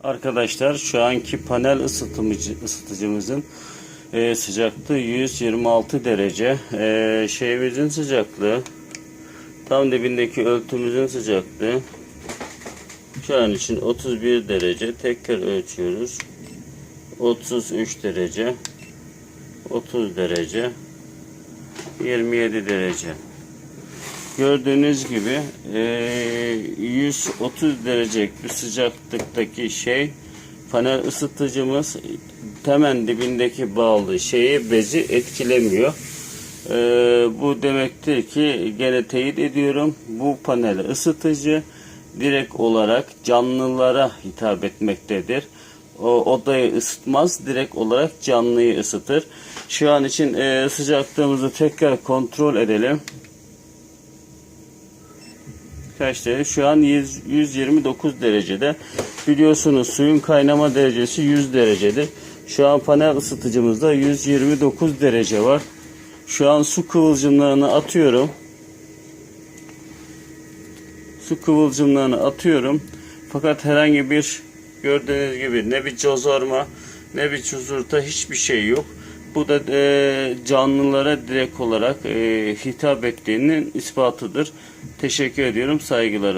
Arkadaşlar şu anki panel ısıtımcı, ısıtıcımızın e, sıcaklığı 126 derece. E, şeyimizin sıcaklığı tam dibindeki öltümüzün sıcaklığı şu an için 31 derece. Tekrar ölçüyoruz. 33 derece. 30 derece. 27 derece. Gördüğünüz gibi eee, 130 derecelik bir sıcaklıktaki şey panel ısıtıcımız hemen dibindeki bağlı şeyi bezi etkilemiyor. Eee, bu demektir ki gene teyit ediyorum bu panel ısıtıcı direkt olarak canlılara hitap etmektedir. O odayı ısıtmaz, direkt olarak canlıyı ısıtır. Şu an için eee, sıcaklığımızı tekrar kontrol edelim kaç derece? Şu an 100 129 derecede. Biliyorsunuz suyun kaynama derecesi 100 derecedir. Şu an panel ısıtıcımızda 129 derece var. Şu an su kıvılcımlarını atıyorum. Su kıvılcımlarını atıyorum. Fakat herhangi bir gördüğünüz gibi ne bir cozorma ne bir çuzurta hiçbir şey yok. Bu da e, canlılara direkt olarak e, hitap ettiğinin ispatıdır. Teşekkür ediyorum. Saygılarım.